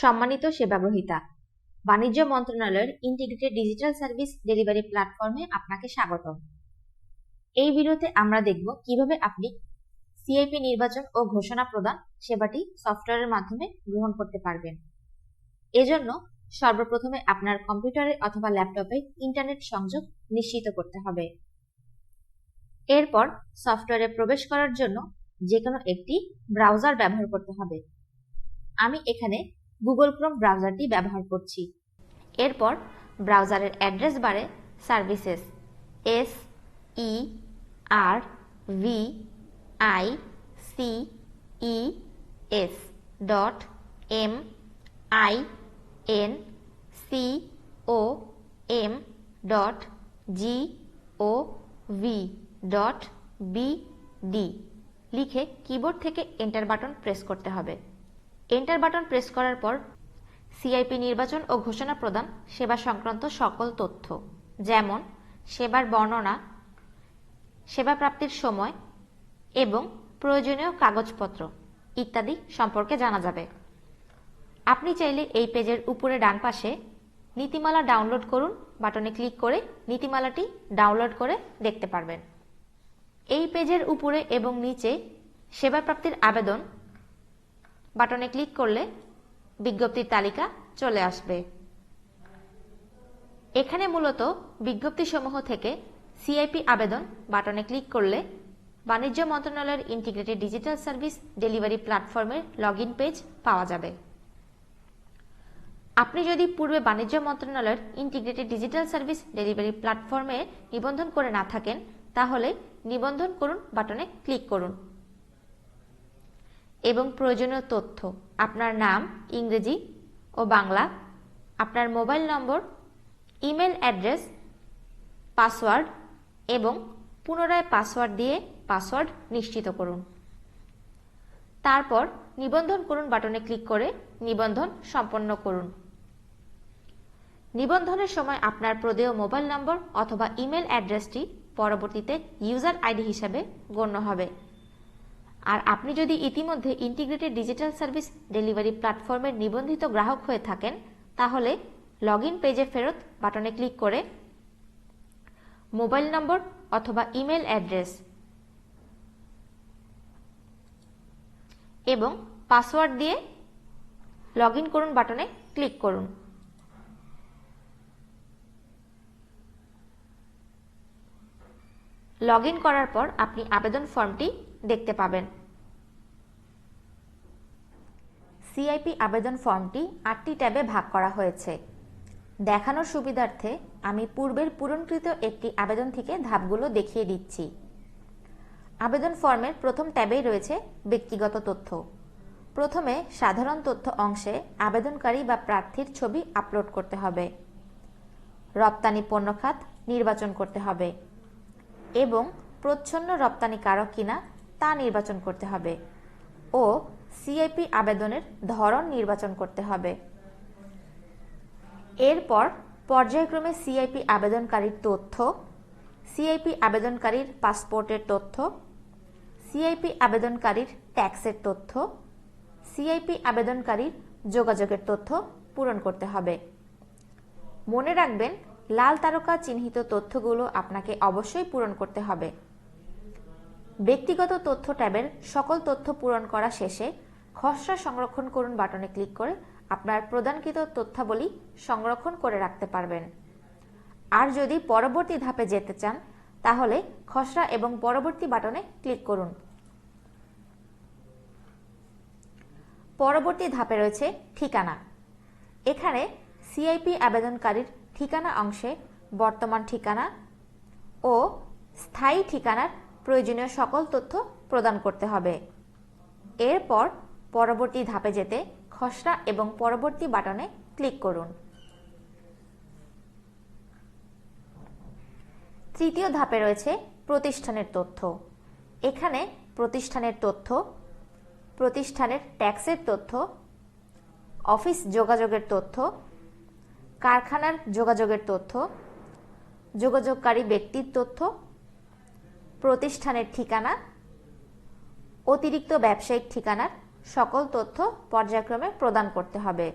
সম্মানিত সেবাগ্রহীতা, বাণিজ্য মন্ত্রণালয়ের ইন্টিগ্রেটেড ডিজিটাল সার্ভিস ডেলিভারি প্ল্যাটফর্মে আপনাকে স্বাগতম। এই ভিডিওতে আমরা দেখব কীভাবে আপনি সিআইপি নির্বাচন ও ঘোষণা প্রদান সেবাটি সফটওয়্যারের মাধ্যমে গ্রহণ করতে পারবেন। এজন্য সর্বপ্রথমে আপনার কম্পিউটারে অথবা ল্যাপটপে ইন্টারনেট সংযোগ নিশ্চিত করতে হবে। এরপর সফটওয়্যারে প্রবেশ করার জন্য যে কোনো একটি ব্রাউজার ব্যবহার করতে হবে। আমি এখানে গুগল ক্রোম ব্রাউজারটি ব্যবহার করছি। এরপর ব্রাউজারের অ্যাড্রেস বারে services S E R V I C E S dot M I N C O M dot G O V dot B D লিখে কিবোর্ড থেকে এন্টার বাটন প্রেস করতে হবে। এন্টার বাটন প্রেস করার পর CIP নির্বাচন ও ঘোষণা প্রদান, সেবা সংক্রান্ত সকল তথ্য, যেমন সেবার বর্ণনা, সেবা প্রাপ্তির সময় এবং প্রয়োজনীয় কাগজপত্র ইত্যাদি সম্পর্কে জানা যাবে। আপনি চাইলে এই পেজের উপরে ডান পাশে নীতিমালা ডাউনলোড করুন, বাটনে ক্লিক করে নীতিমালাটি ডাউনলোড করে দেখতে পারবেন। এই পেজের উপরে এবং নিচে সেবা প্রাপ্তির আবেদন বাটনে ক্লিক করলে বিজ্ঞপ্তির তালিকা চলে আসবে। এখানে মূলত বিজ্ঞপ্তিসমূহ থেকে সিআইপি আবেদন বাটনে ক্লিক করলে বাণিজ্য মন্ত্রণালয়ের ইন্টিগ্রেটেড ডিজিটাল সার্ভিস ডেলিভারি প্ল্যাটফর্মের লগ পেজ পাওয়া যাবে। আপনি যদি পূর্বে বাণিজ্য মন্ত্রণালয়ের ইন্টিগ্রেটেড ডিজিটাল সার্ভিস ডেলিভারি প্ল্যাটফর্মে নিবন্ধন করে না থাকেন, তাহলে নিবন্ধন করুন বাটনে ক্লিক করুন। এবং প্রয়োজনীয় তথ্য। আপনার নাম, ইংরেজি ও বাংলা। আপনার mobile number, email address, password এবং পুনরায় পাসওয়ার্ড দিয়ে পাসওয়ার্ড নিশ্চিত করুন। তারপর নিবন্ধন করুন বাটনে ক্লিক করে নিবন্ধন সম্পন্ন করুন। নিবন্ধনের সময় আপনার প্রদেয় মোবাইল নম্বর অথবা ইমেল অ্যাড্রেসটি পরবর্তীতে ইউজার আইডি হিসাবে গণ্য হবে। আর আপনি যদি ইতিমধ্যে ইন্টিগ্রেটেড ডিজিটাল সার্ভিস ডেলিভারি প্ল্যাটফর্মের নিবন্ধিত গ্রাহক হয়ে থাকেন, তাহলে লগ ইন পেজে ফেরত বাটনে ক্লিক করে মোবাইল নম্বর অথবা ইমেল অ্যাড্রেস এবং পাসওয়ার্ড দিয়ে লগ ইন করুন বাটনে ক্লিক করুন। লগ করার পর আপনি আবেদন ফর্মটি দেখতে পাবেন। সিআইপি আবেদন ফর্মটি আটটি ট্যাবে ভাগ করা হয়েছে। দেখানোর সুবিধার্থে আমি পূর্বের পূরণকৃত একটি আবেদন থেকে ধাপগুলো দেখিয়ে দিচ্ছি। আবেদন ফর্মের প্রথম ট্যাবেই রয়েছে ব্যক্তিগত তথ্য। প্রথমে সাধারণ তথ্য অংশে আবেদনকারী বা প্রার্থীর ছবি আপলোড করতে হবে। রপ্তানি পণ্য খাত নির্বাচন করতে হবে। এবং প্রচ্ছন্ন রপ্তানিকারক কিনা তা নির্বাচন করতে হবে ও সিআইপি আবেদনের ধরন নির্বাচন করতে হবে। এরপর পর্যায়ক্রমে সিআইপি আবেদনকারীর তথ্য সিআইপি আবেদনকারীর পাসপোর্টের তথ্য সিআইপি আবেদনকারীর ট্যাক্সের তথ্য সিআইপি আবেদনকারীর যোগাযোগের তথ্য পূরণ করতে হবে। মনে রাখবেন, লাল তারকা চিহ্নিত তথ্যগুলো আপনাকে অবশ্যই পূরণ করতে হবে। ব্যক্তিগত তথ্য ট্যাবের সকল তথ্য পূরণ করা শেষে খসড়া সংরক্ষণ করুন বাটনে ক্লিক করে আপনার প্রদানকৃত তথ্যাবলী সংরক্ষণ করে রাখতে পারবেন। আর যদি পরবর্তী ধাপে যেতে চান, তাহলে খসড়া এবং পরবর্তী বাটনে ক্লিক করুন। পরবর্তী ধাপে রয়েছে ঠিকানা। এখানে সিআইপি আবেদনকারীর ঠিকানা অংশে বর্তমান ঠিকানা ও স্থায়ী ঠিকানার প্রয়োজনীয় সকল তথ্য প্রদান করতে হবে। এরপর পরবর্তী ধাপে যেতে খসড়া এবং পরবর্তী বাটনে ক্লিক করুন। তৃতীয় ধাপে রয়েছে প্রতিষ্ঠানের তথ্য। এখানে প্রতিষ্ঠানের তথ্য, প্রতিষ্ঠানের ট্যাক্সের তথ্য, অফিস যোগাযোগের তথ্য, কারখানার যোগাযোগের তথ্য, যোগাযোগকারী ব্যক্তির তথ্য প্রতিষ্ঠানের ঠিকানা, অতিরিক্ত ব্যবসায়িক ঠিকানার সকল তথ্য পর্যায়ক্রমে প্রদান করতে হবে।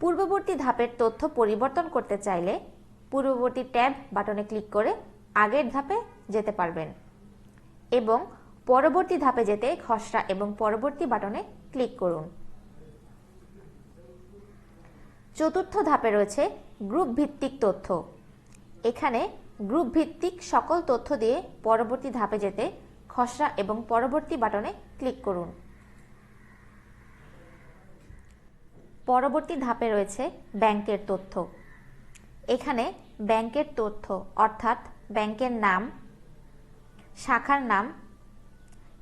পূর্ববর্তী ধাপের তথ্য পরিবর্তন করতে চাইলে পূর্ববর্তী ট্যাব বাটনে ক্লিক করে আগের ধাপে যেতে পারবেন এবং পরবর্তী ধাপে যেতে খসড়া এবং পরবর্তী বাটনে ক্লিক করুন। চতুর্থ ধাপে রয়েছে গ্রুপ ভিত্তিক তথ্য। এখানে গ্রুপ ভিত্তিক সকল তথ্য দিয়ে পরবর্তী ধাপে যেতে খসড়া এবং পরবর্তী বাটনে ক্লিক করুন। পরবর্তী ধাপে রয়েছে ব্যাংকের তথ্য। এখানে ব্যাংকের তথ্য, অর্থাৎ ব্যাংকের নাম, শাখার নাম,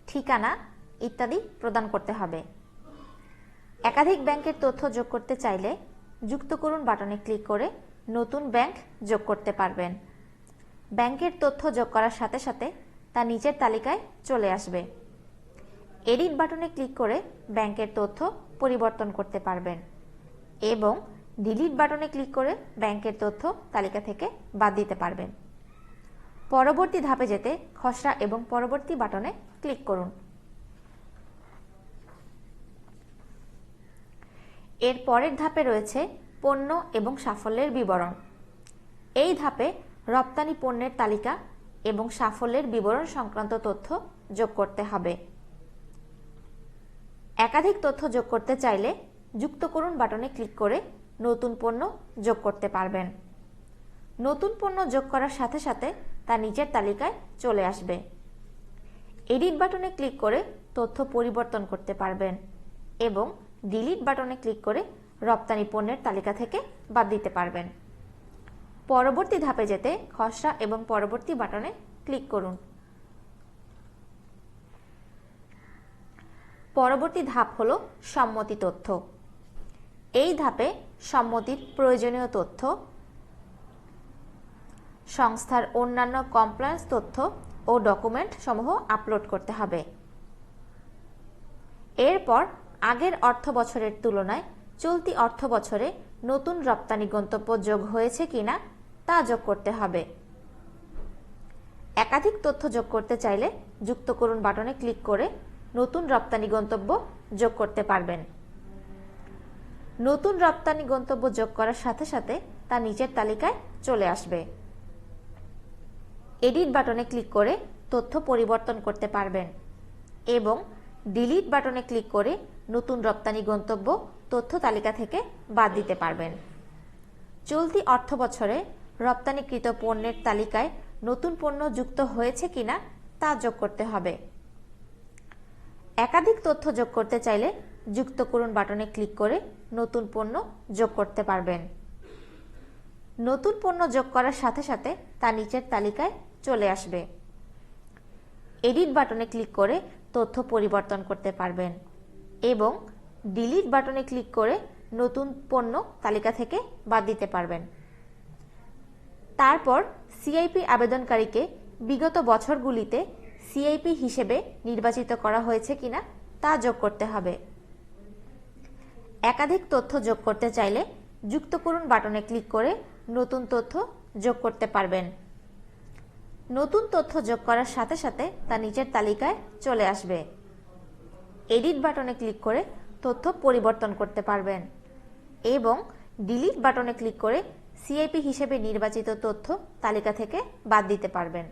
ঠিকানা ইত্যাদি প্রদান করতে হবে। একাধিক ব্যাংকের তথ্য যোগ করতে চাইলে যুক্ত করুন বাটনে ক্লিক করে নতুন ব্যাংক যোগ করতে পারবেন। ব্যাংকের তথ্য যোগ করার সাথে সাথে তা নিচের তালিকায় চলে আসবে। এডিট বাটনে ক্লিক করে ব্যাংকের তথ্য পরিবর্তন করতে পারবেন এবং ডিলিট বাটনে ক্লিক করে ব্যাংকের তথ্য তালিকা থেকে বাদ দিতে পারবেন। পরবর্তী ধাপে যেতে খসড়া এবং পরবর্তী বাটনে ক্লিক করুন। এর পরের ধাপে রয়েছে পণ্য এবং সাফল্যের বিবরণ। এই ধাপে রপ্তানি পণ্যের তালিকা এবং সাফল্যের বিবরণ সংক্রান্ত তথ্য যোগ করতে হবে। একাধিক তথ্য যোগ করতে চাইলে যুক্ত করুন বাটনে ক্লিক করে নতুন পণ্য যোগ করতে পারবেন। নতুন পণ্য যোগ করার সাথে সাথে তা নিচের তালিকায় চলে আসবে। এডিট বাটনে ক্লিক করে তথ্য পরিবর্তন করতে পারবেন এবং ডিলিট বাটনে ক্লিক করে রপ্তানি পণ্যের তালিকা থেকে বাদ দিতে পারবেন। পরবর্তী ধাপে যেতে খসড়া এবং পরবর্তী বাটনে ক্লিক করুন। পরবর্তী ধাপ হল সম্মতি তথ্য। এই ধাপে সম্মতির প্রয়োজনীয় তথ্য, সংস্থার অন্যান্য কমপ্লায়েন্স তথ্য ও ডকুমেন্ট সমূহ আপলোড করতে হবে। এরপর আগের অর্থ বছরের তুলনায় চলতি অর্থ বছরে নতুন রপ্তানি গন্তব্য যোগ হয়েছে কিনা তা যোগ করতে হবে। একাধিক তথ্য যোগ করতে চাইলে যুক্ত করুন বাটনে ক্লিক করে নতুন রপ্তানি গন্তব্য যোগ করতে পারবেন। নতুন রপ্তানি গন্তব্য যোগ করার সাথে সাথে তা নিচের তালিকায় চলে আসবে। এডিট বাটনে ক্লিক করে তথ্য পরিবর্তন করতে পারবেন এবং ডিলিট বাটনে ক্লিক করে নতুন রপ্তানি গন্তব্য তথ্য তালিকা থেকে বাদ দিতে পারবেন। চলতি অর্থ বছরে রপ্তানিকৃত পণ্যের তালিকায় নতুন পণ্য যুক্ত হয়েছে কিনা তা যোগ করতে হবে। একাধিক তথ্য যোগ করতে চাইলে যুক্ত করুন বাটনে ক্লিক করে নতুন পণ্য যোগ করতে পারবেন। নতুন পণ্য যোগ করার সাথে সাথে তা নিচের তালিকায় চলে আসবে। এডিট বাটনে ক্লিক করে তথ্য পরিবর্তন করতে পারবেন এবং ডিলিট বাটনে ক্লিক করে নতুন পণ্য তালিকা থেকে বাদ দিতে পারবেন। তারপর সিআইপি আবেদনকারীকে বিগত বছরগুলিতে সিআইপি হিসেবে নির্বাচিত করা হয়েছে কিনা তা যোগ করতে হবে। একাধিক তথ্য যোগ করতে চাইলে যুক্ত করুন বাটনে ক্লিক করে নতুন তথ্য যোগ করতে পারবেন। নতুন তথ্য যোগ করার সাথে সাথে তা নিচের তালিকায় চলে আসবে। এডিট বাটনে ক্লিক করে তথ্য পরিবর্তন করতে পারবেন এবং ডিলিট বাটনে ক্লিক করে সিআইপি হিসেবে নির্বাচিত তথ্য তালিকা থেকে বাদ দিতে পারবেন।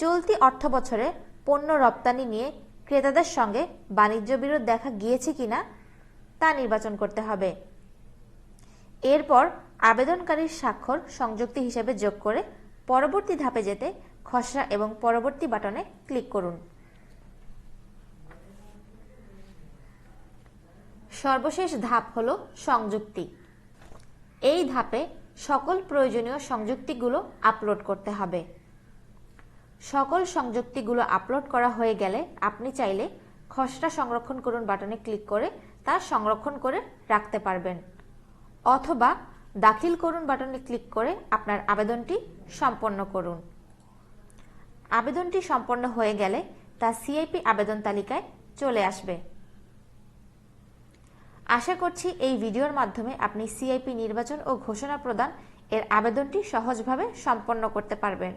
চলতি অর্থ বছরে পণ্য রপ্তানি নিয়ে ক্রেতাদের সঙ্গে বাণিজ্য বিরোধ দেখা গিয়েছে কিনা তা নির্বাচন করতে হবে। এরপর আবেদনকারীর স্বাক্ষর সংযুক্তি হিসেবে যোগ করে পরবর্তী ধাপে যেতে খসড়া এবং পরবর্তী বাটনে ক্লিক করুন। সর্বশেষ ধাপ হল সংযুক্তি। এই ধাপে সকল প্রয়োজনীয় সংযুক্তিগুলো আপলোড করতে হবে। সকল সংযুক্তিগুলো আপলোড করা হয়ে গেলে আপনি চাইলে খসড়া সংরক্ষণ করুন বাটনে ক্লিক করে তা সংরক্ষণ করে রাখতে পারবেন। অথবা দাখিল করুন বাটনে ক্লিক করে আপনার আবেদনটি সম্পন্ন করুন। আবেদনটি সম্পন্ন হয়ে গেলে তা সিআইপি আবেদন তালিকায় চলে আসবে। আশা করছি এই ভিডিওর মাধ্যমে আপনি সিআইপি নির্বাচন ও ঘোষণা প্রদান এর আবেদনটি সহজভাবে সম্পন্ন করতে পারবেন।